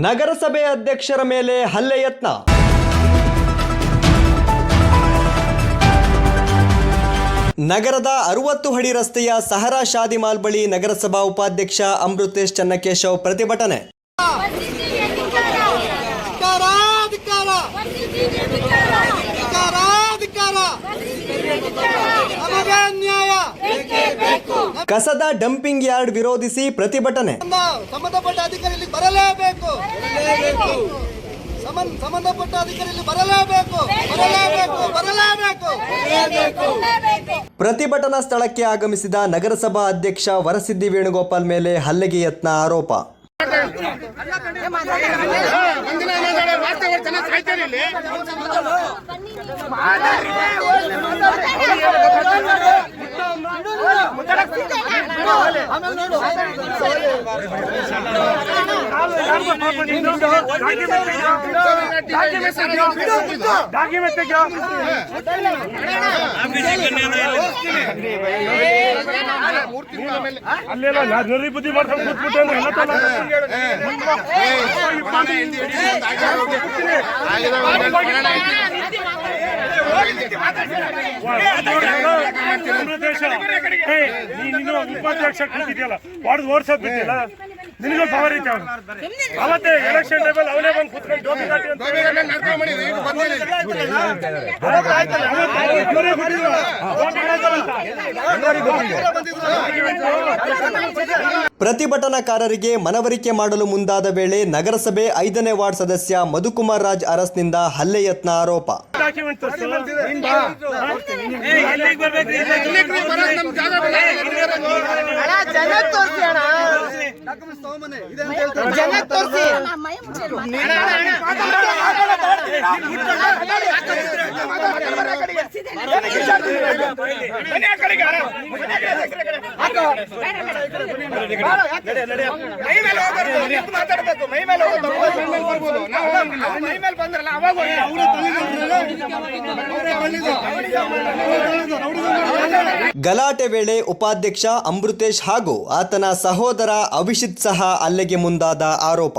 ನಗರಸಭೆ ಅಧ್ಯಕ್ಷರ ಮೇಲೆ ಹಲ್ಲೆ ಯತ್ನ ನಗರದ ಅರವತ್ತು ಹಡಿ ರಸ್ತೆಯ ಸಹರಾ ಶಾದಿಮಾಲ್ ಬಳಿ ನಗರಸಭಾ ಉಪಾಧ್ಯಕ್ಷ ಅಮೃತೇಶ್ ಚನ್ನಕೇಶವ್ ಪ್ರತಿಭಟನೆ ಕಸದ ಡಂಪಿಂಗ್ ಯಾರ್ಡ್ ವಿರೋಧಿಸಿ ಪ್ರತಿಭಟನೆ. ಸಂಬಂಧಪಟ್ಟ ಅಧಿಕಾರಿ ಇಲ್ಲಿ ಬರಲೇಬೇಕು. ಸಂಬಂಧ ಸಂಬಂಧಪಟ್ಟ ಅಧಿಕಾರಿ ಇಲ್ಲಿ ಬರಲೇಬೇಕು. ಬರಲೇಬೇಕು. ಬರಲೇಬೇಕು. ಪ್ರತಿಭಟನಾ ಸ್ಥಳಕ್ಕೆ ಆಗಮಿಸಿದ ನಗರಸಭಾ ಅಧ್ಯಕ್ಷ ವರಸಿದ್ದಿ ವೇಣುಗೋಪಾಲ್ ಮೇಲೆ ಹಲ್ಲೆಗೆ ಯತ್ನ ಆರೋಪ. ಡಾಕ್ಯುಮೆಂಟ್ ತೆಗ್ಯೋ ಅಲ್ಲೆಲ್ಲ ನರಿ ಬುದ್ಧಿ ಮಾಡ್ಕೊಂಡು ಕೂತ್ಬಿಟ್ಟು ಅಂದ್ರೆ ಎಲ್ಲ ತಲ ನೀನು ಉಪಾಧ್ಯಕ್ಷ ಕೂತಿದ್ಯಲ್ಲ ವಾರ್ಡ್ ಓಡ್ಸೋದ್ ಬಿಟ್ಟಿಲ್ಲ. ನಿನಗೂ ಪವರ್ ಐತೆ ಅವನು. ಅವತ್ತೆ ಎಲೆಕ್ಷನ್ ಟೈಮಲ್ಲಿ ಅವನೇ ಬಂದು ಕೂತ್ಕೊಂಡು ಜೋಬಿ ಅಂತ. ಪ್ರತಿಭಟನಾಕಾರರಿಗೆ ಮನವರಿಕೆ ಮಾಡಲು ಮುಂದಾದ ವೇಳೆ ನಗರಸಭೆ ಐದನೇ ವಾರ್ಡ್ ಸದಸ್ಯ ಮಧುಕುಮಾರ್ ರಾಜ್ ಅರಸ್ನಿಂದ ಹಲ್ಲೆ ಯತ್ನ ಆರೋಪ ಡಾಕ್ಯುಮೆಂಟ್ ಮೇಲೆ ಜನ ತೋರಿಸಿ ಅಣ್ಣ ಡಾಕ್ಯುಮೆಂಟ್ಸ್ ತಗೊಂಬನ್ನಿ ಇದೆ ಅವಾಗ ಹೇಳ್ತಾರೆ ಜನ ತೋರಿಸಿ ಗಲಾಟೆ ವೇಳೆ ಉಪಾಧ್ಯಕ್ಷ ಅಮೃತೇಶ್ ಹಾಗೂ ಆತನ ಸಹೋದರ ಅಭಿಷಿತ್ ಸಹ ಅಲ್ಲಿಗೆ ಮುಂದಾದ ಆರೋಪ.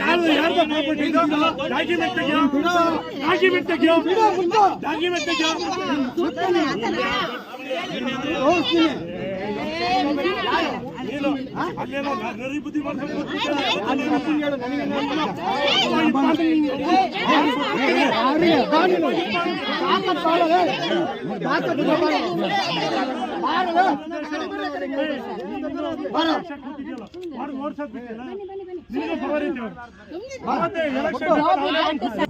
ನಾನು ಯಾರ್ದೋ ಇದು? ಡಾಕ್ಯುಮೆಂಟ್ ತೆಗ್ಯೋ. ಡಾಕ್ಯುಮೆಂಟ್ ತೆಗ್ಯೋ. ಡಾಕ್ಯುಮೆಂಟ್ ತೆಗ್ಯೋ. ನೀನು ಅಲ್ಲೇನೋ ನರಿ ಬುದ್ಧಿ ಮಾಡ್ಕೊಂಡು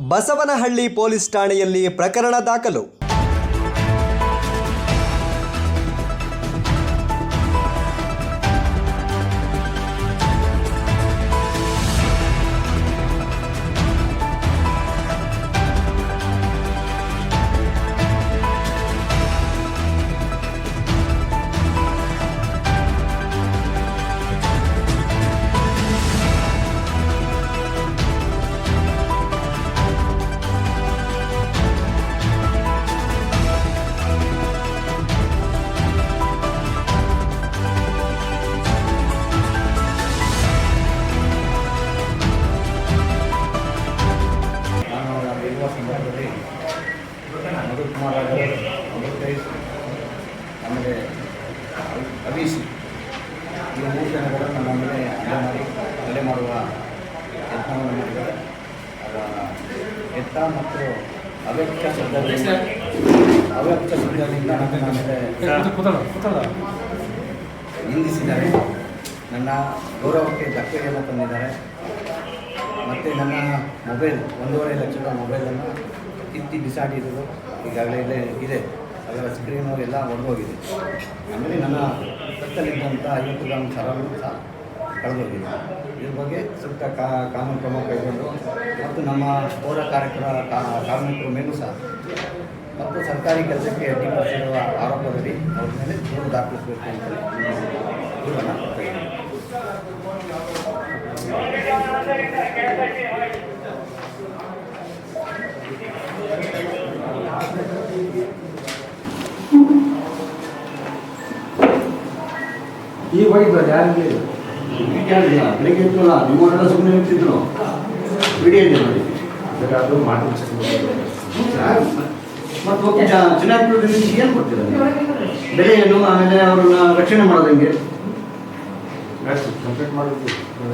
ಬಸವನಹಳ್ಳಿ ಪೊಲೀಸ್ ಠಾಣೆಯಲ್ಲಿ ಪ್ರಕರಣ ದಾಖಲು. ಆಮೇಲೆ ಅವಿಸಿ ಈ ಮೂರು ಜನಗಳು ನನ್ನ ಮೇಲೆ ಹಲ್ಲೆ ಮಾಡಿ ಹಲ್ಲೆ ಮಾಡುವ ಯತ್ನವನ್ನು ಮಾಡಿದ್ದಾರೆ. ಎತ್ತ ಮತ್ತು ಅವ್ಯಕ್ತ ಶಬ್ದದಲ್ಲಿ ಅವ್ಯಕ್ತ ಶಬ್ದದಿಂದ ನನ್ನ ಮೇಲೆ ನಿಂದಿಸಿದ್ದಾರೆ. ನನ್ನ ಗೌರವಕ್ಕೆ ಧಕ್ಕೆಯನ್ನು ತಂದಿದ್ದಾರೆ. ಮತ್ತು ನನ್ನ ಮೊಬೈಲ್ ಒಂದೂವರೆ ಲಕ್ಷದ ಮೊಬೈಲನ್ನು ಕಿತ್ತಿ ಬಿಸಾಡಿರೋದು ಈಗಾಗಲೇ ಇಲ್ಲೇ ಇದೆ. ಅದರ ಸ್ಕ್ರೀನು ಎಲ್ಲ ಒಡೆದೋಗಿದೆ ಆಮೇಲೆ ನನ್ನ ಸುತ್ತಲಿದ್ದಂಥ ಐವತ್ತು ಗ್ರಾಮ್ ಸರವನ್ನು ಸಹ ಕಳೆದೋಗಿದೆ. ಇದ್ರ ಬಗ್ಗೆ ಸೂಕ್ತ ಕಾನೂನು ಕ್ರಮ ಕೈಗೊಂಡು ಮತ್ತು ನಮ್ಮ ಪೌರ ಕಾರ್ಯಕ್ರಮ ಕಾರ್ಮಿಕರ ಮೇಲೂ ಸಹ ಮತ್ತು ಸರ್ಕಾರಿ ಕೆಲಸಕ್ಕೆ ಅಡ್ಡಿಪಡಿಸಿರುವ ಆರೋಪದಲ್ಲಿ ಅವ್ರ ಮೇಲೆ ದೂರು ದಾಖಲಿಸಬೇಕು ಅಂತೇಳಿ ದೂರನ್ನು ಈಗ ಹೋಗಿದ್ದು ಯಾರಿಗೆ ಬೆಳಿಗ್ಗೆ ಇತ್ತಲ್ಲ ನಿಮ್ಮ ಸುಮ್ಮನೆ ಇರ್ತಿದ್ರು ವಿಡಿಯೋ ಇದೆ ನೋಡಿ. ಅದು ಮಾಡಿ ಮತ್ತು ಓಕೆ ಚೆನ್ನಾಗಿ ಏನು ಕೊಡ್ತೀರ ಬೆಲೆಯನ್ನು ಆಮೇಲೆ ಅವ್ರನ್ನ ರಕ್ಷಣೆ ಮಾಡೋದಂಗೆ ಕಂಪ್ಲೀಟ್ ಮಾಡೋದು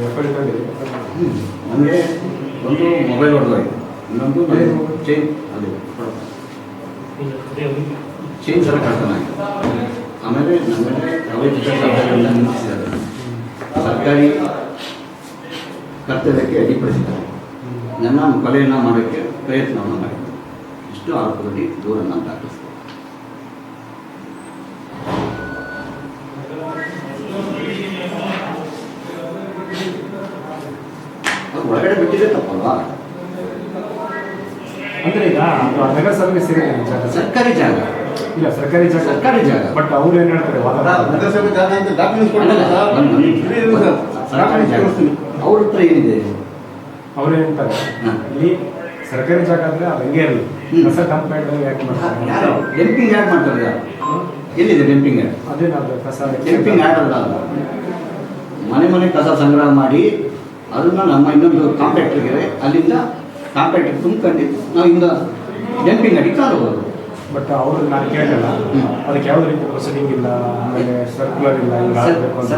ಎಫ್ ಐ ನಮಗೆ ಒಂದು ಮೊಬೈಲ್ ಹೊಡೆದೋಯ್ತು. ಇನ್ನೊಂದು ಚೇಂಜ್ ಅದೇ ಚೇಂಜ್ ಸರ ಕಳ್ತನ ಆಗಿದೆ ಆಮೇಲೆ ಅವೈಧ ಕೆಲಸಗಳನ್ನ ನಿಲ್ಲಿಸಿದ್ದಾರೆ. ಸರ್ಕಾರಿ ಕರ್ತವ್ಯಕ್ಕೆ ಅಡ್ಡಿಪಡಿಸಿದ್ದಾರೆ ನನ್ನ ಕೊಲೆಯನ್ನು ಮಾಡೋಕ್ಕೆ ಪ್ರಯತ್ನವನ್ನು ಮಾಡಿದ್ದಾರೆ ಇಷ್ಟು ಆರೋಪದಲ್ಲಿ ದೂರನ್ನು ದಾಖಲಿಸಿದೆ ಒಳಗಡೆ ಬಿಟ್ಟಿದೆ ತಪ್ಪಲ್ವಾ? ಅಂದ್ರೆ ಈಗ ನಗರಸಭೆಗೆ ಸೇರಿದೆ ಸರ್ಕಾರಿ ಜಾಗ. ಇಲ್ಲ ಸರ್ಕಾರಿ ಜಾಗ ಸರ್ಕಾರಿ ಜಾಗ. ಬಟ್ ಅವ್ರು ಏನು ಹೇಳ್ತಾರೆ ನಗರಸಭೆ ಜಾಗ ಅಂತ ಡಾಕ್ಯುಮೆಂಟ್ಸ್ ಸರ್ಕಾರಿ ಜಾಗ. ಅವ್ರ ಹತ್ರ ಏನಿದೆ? ಅವ್ರು ಹೇಳ್ತಾರೆ ಹಾ. ಇಲ್ಲಿ ಸರ್ಕಾರಿ ಜಾಗ ಅಂದ್ರೆ ಅದು ಹಂಗೆ ಇರಲಿ. ಹೊಸ ಕಂಪ್ಲೇಂಟ್ ಯಾಕೆ ಮಾಡ್ತಾರೆ? ಯಾರು? ಡೆಂಪಿಂಗ್ ಯಾಕೆ ಮಾಡ್ತಾರೆ ಎಲ್ಲಿದೆ ಡೆಂಪಿಂಗ್ ಯಾರ್ಡ್ ಅದೇನಾದ್ರು ಕಸ ಡೆಂಪಿಂಗ್ ಯಾರ್ಡ್ ಅಲ್ಲ? ಮನೆ ಮನೆ ಕಸ ಸಂಗ್ರಹ ಮಾಡಿ ಅದನ್ನ ನಮ್ಮ ಇನ್ನೊಂದು ಕಾಂಪ್ಯಾಕ್ಟ್ರಿಗೆ ಅಲ್ಲಿಂದ ಕಾಂಪ್ಯಾಕ್ಟ್ರಿಗೆ ತುಂಬ್ಕೊಂಡು ನಾವು ಇಂದ ಡೆಂಪಿಂಗ್ ಅಡಿ ಕಾಣಬಹುದು ಬಟ್ ಅವ್ರಿಗೆ ನಾನು ಕೇಳಲ್ಲ ಅದಕ್ಕೆ ಯಾವ್ದು ರೀತಿ ಪ್ರೊಸೀಡಿಂಗ್ ಇಲ್ಲ ಆಮೇಲೆ ಸರ್ಕ್ಯುಲರ್ ಇಲ್ಲ ಇಲ್ಲ ಆಗ್ಬೇಕು ಅಂತ?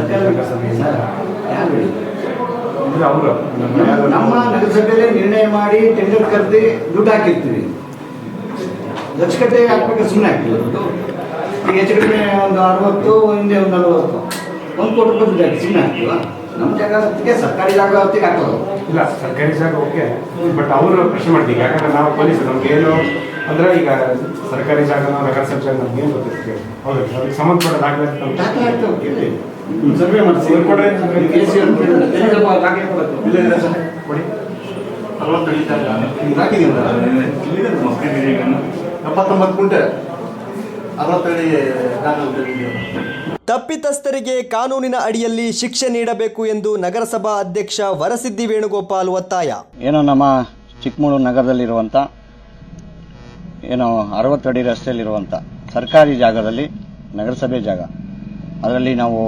ಅಂದ್ರೆ ಅವರು. ನಮ್ಮ ನಗರಸಭೆಯಲ್ಲೇ ನಿರ್ಣಯ ಮಾಡಿ ಟೆಂಡರ್ ಕರೆದು ದುಡ್ಡು ಹಾಕಿರ್ತೀವಿ. ಲಕ್ಷಗಟ್ಟೆ ಹಾಕ್ಬೇಕು ಸುಮ್ಮನೆ ಹಾಕ್ತಿಲ್ಲ ದುಡ್ಡು ಈಗ ಹೆಚ್ಚು ಕಡಿಮೆ ಒಂದು ಅರವತ್ತು ಹಿಂದೆ ಒಂದು ನಲವತ್ತು. ಒಂದು ಕೋಟಿ ರೂಪಾಯಿ ದುಡ್ಡು ಹಾಕಿ ಸುಮ್ಮನೆ ಹಾಕ್ತೀವ? ನಮ್ಮ ಜಾಗ ಹೊತ್ತಿಗೆ ಸರ್ಕಾರಿ ಜಾಗ ಹೊತ್ತಿಗೆ ಹಾಕೋದು. ಇಲ್ಲ ಸರ್ಕಾರಿ ಜಾಗ ಓಕೆ ಬಟ್ ಅವರು ಪ್ರಶ್ನೆ ಮಾಡ್ತೀವಿ. ಯಾಕಂದ್ರೆ ನಾವು ಪೊಲೀಸ್ ನಮ್ಗೆ ಏನು ಅಂದ್ರೆ ಈಗ ಸರ್ಕಾರಿ ಜಾಗ ನಗರಸಭೆ ಜಾಗ ನಮ್ಗೆ ಏನು ಗೊತ್ತಿರ್ತದೆ ಹೌದು ಅದಕ್ಕೆ ಸಂಬಂಧಪಟ್ಟ ದಾಖಲೆ ದಾಖಲೆ ಕೇಳಿ ಸರ್ವೆ ಮಾಡಿಸಿ ಕೊಡ್ರಿ. ದಾಖಲೆ ಕೊಡಬೇಕು ಇಲ್ಲ ಇಲ್ಲ ಸರ್. ಕೊಡಿ. ಎಪ್ಪತ್ತೊಂಬತ್ತು ಕುಂಟೆ ಅರವತ್ತಡಿ ದಾಖಲೆ ತಪ್ಪಿತಸ್ಥರಿಗೆ ಕಾನೂನಿನ ಅಡಿಯಲ್ಲಿ ಶಿಕ್ಷೆ ನೀಡಬೇಕು ಎಂದು ನಗರಸಭಾ ಅಧ್ಯಕ್ಷ ವರಸಿದ್ದಿ ವೇಣುಗೋಪಾಲ್ ಒತ್ತಾಯ. ಏನೋ ನಮ್ಮ ಚಿಕ್ಕಮಗಳೂರು ನಗರದಲ್ಲಿರುವಂಥ ಏನೋ ಅರವತ್ತು ಅಡಿ ರಸ್ತೆಯಲ್ಲಿರುವಂಥ ಸರ್ಕಾರಿ ಜಾಗದಲ್ಲಿ, ನಗರಸಭೆ ಜಾಗ. ಅದರಲ್ಲಿ ನಾವು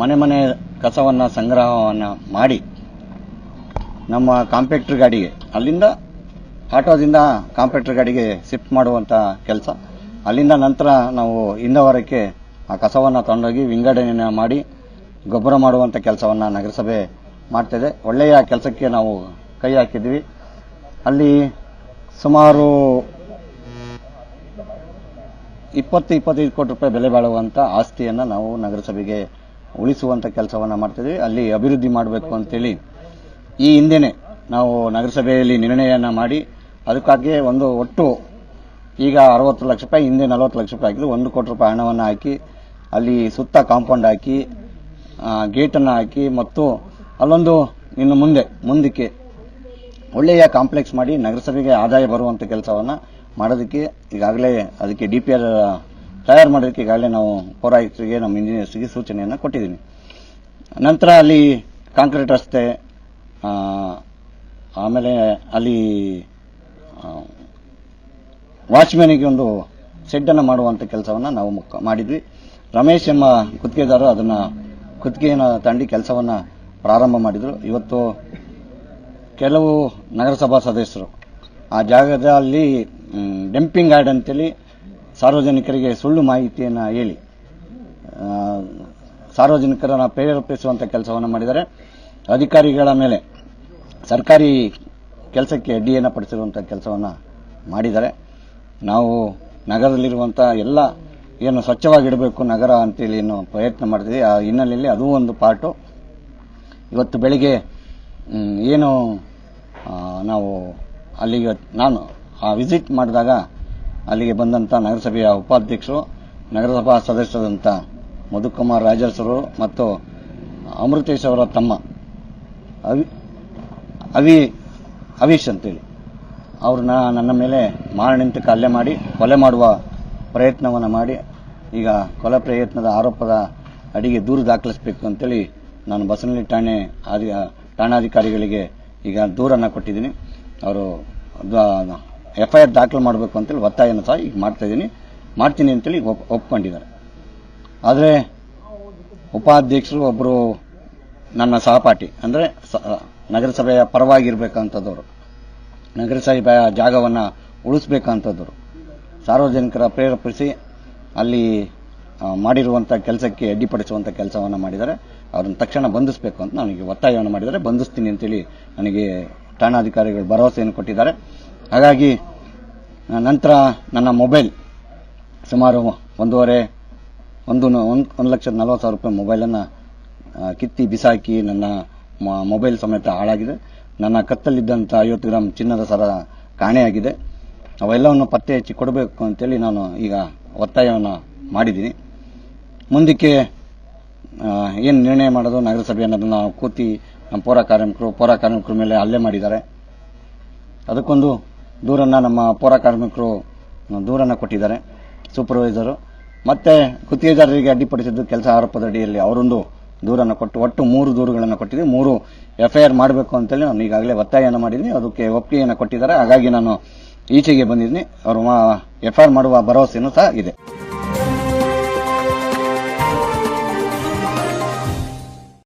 ಮನೆ ಮನೆ ಕಸವನ್ನು, ಸಂಗ್ರಹವನ್ನು ಮಾಡಿ ನಮ್ಮ ಕಾಂಪ್ಯಾಕ್ಟ್ರ್ ಗಾಡಿಗೆ, ಅಲ್ಲಿಂದ ಆಟೋದಿಂದ ಕಾಂಪ್ಯಾಕ್ಟ್ರ್ ಗಾಡಿಗೆ ಶಿಫ್ಟ್ ಮಾಡುವಂಥ ಕೆಲಸ. ಅಲ್ಲಿಂದ ನಂತರ ನಾವು ಇಂದವರಕ್ಕೆ ಆ ಕಸವನ್ನು ತಗೊಂಡೋಗಿ ವಿಂಗಡಣೆ ಮಾಡಿ ಗೊಬ್ಬರ ಮಾಡುವಂಥ ಕೆಲಸವನ್ನು ನಗರಸಭೆ ಮಾಡ್ತಿದೆ. ಒಳ್ಳೆಯ ಕೆಲಸಕ್ಕೆ ನಾವು ಕೈ ಹಾಕಿದ್ವಿ. ಅಲ್ಲಿ ಸುಮಾರು ಇಪ್ಪತ್ತು ಇಪ್ಪತ್ತೈದು ಕೋಟಿ ರೂಪಾಯಿ ಬೆಲೆ ಬಾಳುವಂಥ ಆಸ್ತಿಯನ್ನು ನಾವು ನಗರಸಭೆಗೆ ಉಳಿಸುವಂಥ ಕೆಲಸವನ್ನು ಮಾಡ್ತಿದ್ವಿ. ಅಲ್ಲಿ ಅಭಿವೃದ್ಧಿ ಮಾಡಬೇಕು ಅಂತೇಳಿ ಈ ಹಿಂದೆನೆ ನಾವು ನಗರಸಭೆಯಲ್ಲಿ ನಿರ್ಣಯವನ್ನು ಮಾಡಿ ಅದಕ್ಕಾಗಿ ಒಂದು ಒಟ್ಟು ಈಗ ಅರವತ್ತು ಲಕ್ಷ ರೂಪಾಯಿ, ಹಿಂದೆ ನಲವತ್ತು ಲಕ್ಷ ರೂಪಾಯಿ ಆಗಿದ್ದು ಒಂದು ಕೋಟಿ ರೂಪಾಯಿ ಹಣವನ್ನು ಹಾಕಿ ಅಲ್ಲಿ ಸುತ್ತ ಕಾಂಪೌಂಡ್ ಹಾಕಿ ಗೇಟನ್ನು ಹಾಕಿ ಮತ್ತು ಅಲ್ಲೊಂದು ಇನ್ನು ಮುಂದೆ, ಮುಂದಕ್ಕೆ ಒಳ್ಳೆಯ ಕಾಂಪ್ಲೆಕ್ಸ್ ಮಾಡಿ ನಗರಸಭೆಗೆ ಆದಾಯ ಬರುವಂಥ ಕೆಲಸವನ್ನು ಮಾಡೋದಕ್ಕೆ ಈಗಾಗಲೇ ಅದಕ್ಕೆ ಡಿ ಪಿ ಆರ್ ತಯಾರು ಮಾಡೋದಕ್ಕೆ ಈಗಾಗಲೇ ನಾವು ಪೌರಾಯುಕ್ತರಿಗೆ, ನಮ್ಮ ಇಂಜಿನಿಯರ್ಸ್ಗೆ ಸೂಚನೆಯನ್ನು ಕೊಟ್ಟಿದ್ದೀನಿ ನಂತರ ಅಲ್ಲಿ ಕಾಂಕ್ರೀಟ್ ರಸ್ತೆ ಆಮೇಲೆ ಅಲ್ಲಿ ವಾಚ್ಮ್ಯಾನಿಗೆ ಒಂದು ಶೆಡ್ಡನ್ನು ಮಾಡುವಂಥ ಕೆಲಸವನ್ನು ನಾವು ಮಾಡಿದ್ವಿ. ರಮೇಶ್ ಎಂಬ ಕುತ್ತಿಗೆದಾರರು ಅದನ್ನು ಕುತ್ತಿಗೆಯನ್ನು ತಂಡಿ ಕೆಲಸವನ್ನು ಪ್ರಾರಂಭ ಮಾಡಿದರು. ಇವತ್ತು ಕೆಲವು ನಗರಸಭಾ ಸದಸ್ಯರು ಆ ಜಾಗದಲ್ಲಿ ಡೆಂಪಿಂಗ್ ಗಾರ್ಡ್ ಅಂತೇಳಿ ಸಾರ್ವಜನಿಕರಿಗೆ ಸುಳ್ಳು ಮಾಹಿತಿಯನ್ನು ಹೇಳಿ ಸಾರ್ವಜನಿಕರನ್ನು ಪ್ರೇರೇಪಿಸುವಂಥ ಕೆಲಸವನ್ನು ಮಾಡಿದ್ದಾರೆ. ಅಧಿಕಾರಿಗಳ ಮೇಲೆ ಸರ್ಕಾರಿ ಕೆಲಸಕ್ಕೆ ಅಡ್ಡಿಯನ್ನು ಪಡಿಸಿರುವಂಥ ಕೆಲಸವನ್ನು ಮಾಡಿದ್ದಾರೆ. ನಾವು ನಗರದಲ್ಲಿರುವಂಥ ಎಲ್ಲ ಏನು ಸ್ವಚ್ಛವಾಗಿಡಬೇಕು ನಗರ ಅಂತೇಳಿ ಏನು ಪ್ರಯತ್ನ ಮಾಡ್ತೀವಿ ಆ ಹಿನ್ನೆಲೆಯಲ್ಲಿ ಅದೂ ಒಂದು ಪಾರ್ಟು. ಇವತ್ತು ಬೆಳಿಗ್ಗೆ ಏನು ನಾವು ಅಲ್ಲಿಗೆ ನಾನು ಆ ವಿಸಿಟ್ ಮಾಡಿದಾಗ ಅಲ್ಲಿಗೆ ಬಂದಂಥ ನಗರಸಭೆಯ ಉಪಾಧ್ಯಕ್ಷರು, ನಗರಸಭಾ ಸದಸ್ಯರಾದಂಥ ಮಧುಕುಮಾರ್ ರಾಜರ್ಸರು ಮತ್ತು ಅಮೃತೇಶ್ ಅವರ ತಮ್ಮ ಅವಿ ಅವಿ, ಅವೀಶ್ ಅಂತೇಳಿ. ಅವ್ರನ್ನ ನನ್ನ ಮೇಲೆ ಮಾರಣಾಂತಿಕ ಹಲ್ಲೆ ಮಾಡಿ, ಕೊಲೆ ಮಾಡುವ ಪ್ರಯತ್ನವನ್ನು ಮಾಡಿ ಈಗ ಕೊಲೆ ಪ್ರಯತ್ನದ ಆರೋಪದ ಅಡಿಗೆ ದೂರು ದಾಖಲಿಸಬೇಕು ಅಂತೇಳಿ ನಾನು ಬಸವನಹಳ್ಳಿ ಠಾಣೆ ಆದಿ, ಠಾಣಾಧಿಕಾರಿಗಳಿಗೆ ಈಗ ದೂರನ್ನು ಕೊಟ್ಟಿದ್ದೀನಿ. ಅವರು ಎಫ್ ಐ ಆರ್ ದಾಖಲು ಮಾಡಬೇಕು ಅಂತೇಳಿ ಒತ್ತಾಯನ ಸಹ ಈಗ ಮಾಡ್ತಾ ಇದ್ದೀನಿ. ಮಾಡ್ತೀನಿ ಅಂತೇಳಿ ಒಪ್, ಒಪ್ಕೊಂಡಿದ್ದಾರೆ. ಆದರೆ ಉಪಾಧ್ಯಕ್ಷರು ಒಬ್ಬರು ನನ್ನ ಸಹಪಾಠಿ, ಅಂದರೆ ನಗರಸಭೆಯ ಪರವಾಗಿರ್ಬೇಕಂಥದ್ದವರು ನಗರಸಭೆಯ ಜಾಗವನ್ನು ಉಳಿಸ್ಬೇಕಂಥದ್ದವರು ಸಾರ್ವಜನಿಕರ ಪ್ರೇರೇಪಿಸಿ ಅಲ್ಲಿ ಮಾಡಿರುವಂಥ ಕೆಲಸಕ್ಕೆ ಅಡ್ಡಿಪಡಿಸುವಂಥ ಕೆಲಸವನ್ನು ಮಾಡಿದ್ದಾರೆ. ಅವ್ರನ್ನ ತಕ್ಷಣ ಬಂಧಿಸಬೇಕು ಅಂತ ನನಗೆ ಒತ್ತಾಯವನ್ನು ಮಾಡಿದ್ದಾರೆ. ಬಂಧಿಸ್ತೀನಿ ಅಂತೇಳಿ ನನಗೆ ಠಾಣಾಧಿಕಾರಿಗಳು ಭರವಸೆಯನ್ನು ಕೊಟ್ಟಿದ್ದಾರೆ. ಹಾಗಾಗಿ ನಂತರ ನನ್ನ ಮೊಬೈಲ್ ಸುಮಾರು ಒಂದೂವರೆ, ಒಂದು ಒಂದು ಒಂದು ಲಕ್ಷದ ನಲವತ್ತು ಸಾವಿರ ರೂಪಾಯಿ ಮೊಬೈಲನ್ನು ಕಿತ್ತಿ ಬಿಸಾಕಿ ನನ್ನ ಮೊಬೈಲ್ ಸಮೇತ ಹಾಳಾಗಿದೆ. ನನ್ನ ಕತ್ತಲ್ಲಿದ್ದಂಥ ಐವತ್ತು ಗ್ರಾಮ್ ಚಿನ್ನದ ಸರ ಕಾಣೆಯಾಗಿದೆ. ಅವೆಲ್ಲವನ್ನು ಪತ್ತೆ ಹಚ್ಚಿ ಕೊಡಬೇಕು ಅಂತೇಳಿ ನಾನು ಈಗ ಒತ್ತಾಯವನ್ನು ಮಾಡಿದ್ದೀನಿ. ಮುಂದಕ್ಕೆ ಏನು ನಿರ್ಣಯ ಮಾಡೋದು, ನಗರಸಭೆ ಅನ್ನೋದನ್ನು ಕೂತಿ ನಮ್ಮ ಪೌರ ಕಾರ್ಮಿಕರು, ಪೌರ ಕಾರ್ಮಿಕರ ಮೇಲೆ ಹಲ್ಲೆ ಮಾಡಿದ್ದಾರೆ. ಅದಕ್ಕೊಂದು ದೂರನ್ನು ನಮ್ಮ ಪೌರ ಕಾರ್ಮಿಕರು, ದೂರನ್ನು ಕೊಟ್ಟಿದ್ದಾರೆ ಸೂಪರ್ವೈಸರು ಮತ್ತು ಗುತ್ತಿಗೆದಾರರಿಗೆ ಅಡ್ಡಿಪಡಿಸಿದ್ದು ಕೆಲಸ ಆರೋಪದ ಅಡಿಯಲ್ಲಿ ಅವರೊಂದು ದೂರನ್ನು ಕೊಟ್ಟು, ಒಟ್ಟು ಮೂರು ದೂರುಗಳನ್ನು ಕೊಟ್ಟಿದ್ದೀವಿ ಮೂರು ಎಫ್ಐಆರ್ ಮಾಡಬೇಕು ಅಂತೇಳಿ ನಾನು ಈಗಾಗಲೇ ಒತ್ತಾಯವನ್ನು ಮಾಡಿದ್ದೀನಿ. ಅದಕ್ಕೆ ಒಪ್ಪಿಗೆಯನ್ನು ಕೊಟ್ಟಿದ್ದಾರೆ. ಹಾಗಾಗಿ ನಾನು ಈಚೆಗೆ ಬಂದಿದ್ದೀನಿ ಅವರು ಎಫ್ಐಆರ್ ಮಾಡುವ ಭರವಸೆಯನ್ನು ಸಹ ಇದೆ.